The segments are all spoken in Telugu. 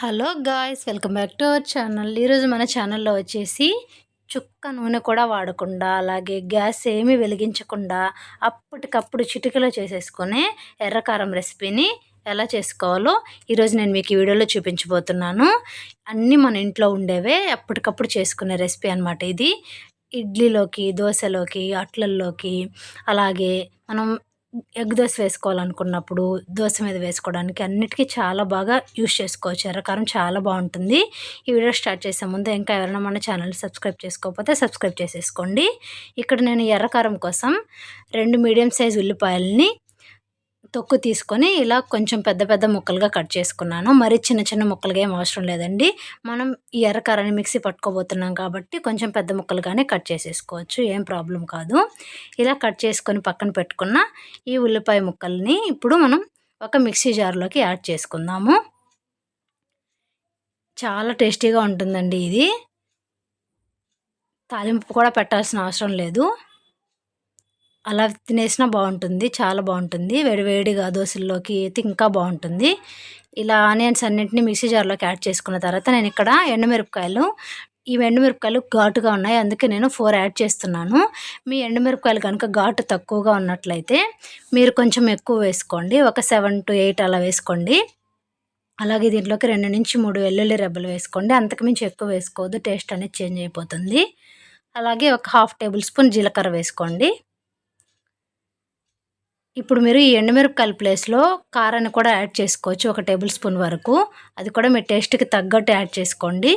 Hello guys welcome back to our channel. ఈరోజు మన ఛానల్లో వచ్చేసి చుక్క నూనె కూడా వాడకుండా అలాగే గ్యాస్ ఏమీ వెలిగించకుండా అప్పటికప్పుడు చిటికలో చేసేసుకునే ఎర్రకారం రెసిపీని ఎలా చేసుకోవాలో ఈరోజు నేను మీకు ఈ వీడియోలో చూపించబోతున్నాను. అన్నీ మన ఇంట్లో ఉండేవే అప్పటికప్పుడు చేసుకునే రెసిపీ అనమాట ఇది. ఇడ్లీలోకి దోశలోకి అట్లల్లోకి అలాగే మనం ఎగ్ దోశ వేసుకోవాలనుకున్నప్పుడు దోశ మీద వేసుకోవడానికి అన్నిటికీ చాలా బాగా యూస్ చేసుకోవచ్చు. ఎర్రకారం చాలా బాగుంటుంది. ఈ వీడియో స్టార్ట్ చేసే ముందు ఇంకా ఎవరైనా మన ఛానల్ సబ్స్క్రైబ్ చేసుకోకపోతే సబ్స్క్రైబ్ చేసేసుకోండి. ఇక్కడ నేను ఎర్రకారం కోసం రెండు మీడియం సైజ్ ఉల్లిపాయలని తొక్కు తీసుకొని ఇలా కొంచెం పెద్ద పెద్ద ముక్కలుగా కట్ చేసుకున్నాను. మరి చిన్న చిన్న ముక్కలుగా ఏం అవసరం లేదండి. మనం ఈ ఎర్రకారాన్ని మిక్సీ పట్టుకోబోతున్నాం కాబట్టి కొంచెం పెద్ద ముక్కలుగానే కట్ చేసేసుకోవచ్చు. ఏం ప్రాబ్లం కాదు. ఇలా కట్ చేసుకొని పక్కన పెట్టుకున్న ఈ ఉల్లిపాయ ముక్కల్ని ఇప్పుడు మనం ఒక మిక్సీ జార్లోకి యాడ్ చేసుకుందాము. చాలా టేస్టీగా ఉంటుందండి ఇది. తాలింపు కూడా పెట్టాల్సిన అవసరం లేదు. అలా తినేసినా బాగుంటుంది చాలా బాగుంటుంది. వేడివేడిగా దోశల్లోకి అయితే ఇంకా బాగుంటుంది. ఇలా ఆనియన్స్ అన్నింటినీ మిక్సీ జార్లోకి యాడ్ చేసుకున్న తర్వాత నేను ఇక్కడ ఎండుమిరపకాయలు ఈ ఎండుమిరపకాయలు ఘాటుగా ఉన్నాయి. అందుకే నేను ఫోర్ యాడ్ చేస్తున్నాను. మీ ఎండుమిరపకాయలు కనుక ఘాటు తక్కువగా ఉన్నట్లయితే మీరు కొంచెం ఎక్కువ వేసుకోండి. ఒక సెవెన్ టు ఎయిట్ అలా వేసుకోండి. అలాగే దీంట్లోకి రెండు నుంచి మూడు వెల్లుల్లి రెబ్బలు వేసుకోండి. అంతకుమించి ఎక్కువ వేసుకోవద్దు. టేస్ట్ అనేది చేంజ్ అయిపోతుంది. అలాగే ఒక హాఫ్ టేబుల్ స్పూన్ జీలకర్ర వేసుకోండి. ఇప్పుడు మీరు ఈ ఎండుమిరపకాయల ప్లేస్లో కారాన్ని కూడా యాడ్ చేసుకోవచ్చు ఒక టేబుల్ స్పూన్ వరకు. అది కూడా మీ టేస్ట్కి తగ్గట్టు యాడ్ చేసుకోండి.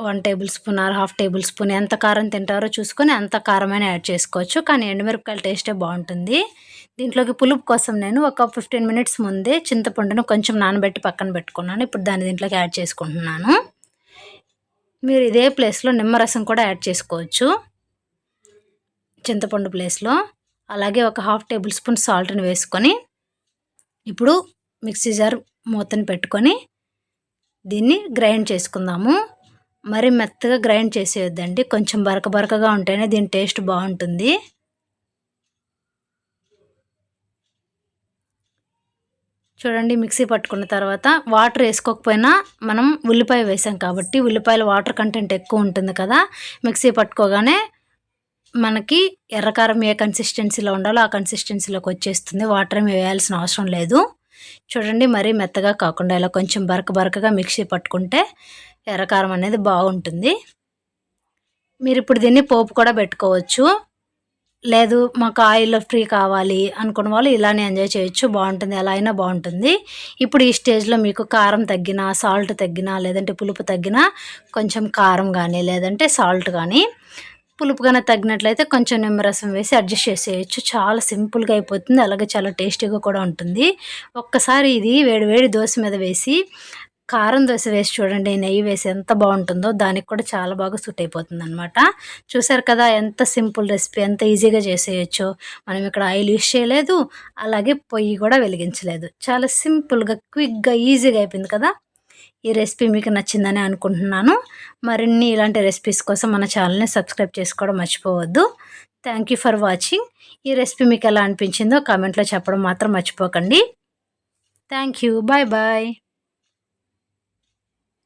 One table spoon or half table spoon ఎంత కారం తింటారో చూసుకొని అంత కారమైన యాడ్ చేసుకోవచ్చు. కానీ ఎండుమిరపకాయల టేస్టే బాగుంటుంది. దీంట్లోకి పులుపు కోసం నేను ఒక ఫిఫ్టీన్ మినిట్స్ ముందే చింతపండును కొంచెం నానబెట్టి పక్కన పెట్టుకున్నాను. ఇప్పుడు దాన్ని దీంట్లోకి యాడ్ చేసుకుంటున్నాను. మీరు ఇదే ప్లేస్లో నిమ్మరసం కూడా యాడ్ చేసుకోవచ్చు. చింతపండు ప్లేస్లో. అలాగే ఒక హాఫ్ టేబుల్ స్పూన్ సాల్ట్ని వేసుకొని ఇప్పుడు మిక్సీ జార్ మూతని పెట్టుకొని దీన్ని గ్రైండ్ చేసుకుందాము. మరి మెత్తగా గ్రైండ్ చేసేయొద్దండి. కొంచెం బరక బరకగా ఉంటేనే దీని టేస్ట్ బాగుంటుంది. చూడండి మిక్సీ పట్టుకున్న తర్వాత వాటర్ వేసుకోకపోయినా మనం ఉల్లిపాయ వేసాం కాబట్టి ఉల్లిపాయల వాటర్ కంటెంట్ ఎక్కువ ఉంటుంది కదా మిక్సీ పట్టుకోగానే మనకి ఎర్రకారం ఏ కన్సిస్టెన్సీలో ఉండాలో ఆ కన్సిస్టెన్సీలోకి వచ్చేస్తుంది. వాటర్ ఏమి వేయాల్సిన అవసరం లేదు. చూడండి మరీ మెత్తగా కాకుండా ఇలా కొంచెం బరక బరకగా మిక్సీ పట్టుకుంటే ఎర్రకారం అనేది బాగుంటుంది. మీరు ఇప్పుడు దీన్ని పోపు కూడా పెట్టుకోవచ్చు. లేదు మాకు ఆయిల్ ఫ్రీ కావాలి అనుకున్న వాళ్ళు ఇలానే ఎంజాయ్ చేయొచ్చు. బాగుంటుంది ఎలా అయినా బాగుంటుంది. ఇప్పుడు ఈ స్టేజ్లో మీకు కారం తగ్గినా సాల్ట్ తగ్గినా లేదంటే పులుపు తగ్గినా కొంచెం కారం కానీ లేదంటే సాల్ట్ కానీ పులుపుగానే తగ్గినట్లయితే కొంచెం నిమ్మరసం వేసి అడ్జస్ట్ చేసేయచ్చు. చాలా సింపుల్గా అయిపోతుంది. అలాగే చాలా టేస్టీగా కూడా ఉంటుంది. ఒక్కసారి ఇది వేడి వేడి దోశ మీద వేసి కారం దోశ వేసి చూడండి నెయ్యి వేసి ఎంత బాగుంటుందో. దానికి కూడా చాలా బాగా సూట్ అయిపోతుంది అనమాట చూసారు కదా ఎంత సింపుల్ రెసిపీ ఎంత ఈజీగా చేసేయచ్చు. మనం ఇక్కడ ఆయిల్ యూస్ చేయలేదు అలాగే పొయ్యి కూడా వెలిగించలేదు. చాలా సింపుల్గా క్విక్గా ఈజీగా అయిపోయింది కదా. ఈ రెసిపీ మీకు నచ్చిందని అనుకుంటున్నాను. మరిన్ని ఇలాంటి రెసిపీస్ కోసం మన ఛానల్ని సబ్స్క్రైబ్ చేసుకోవడం మర్చిపోవద్దు. థ్యాంక్ యూ ఫర్ వాచింగ్ ఈ రెసిపీ మీకు ఎలా అనిపించిందో కామెంట్లో చెప్పడం మాత్రం మర్చిపోకండి. Thank you bye bye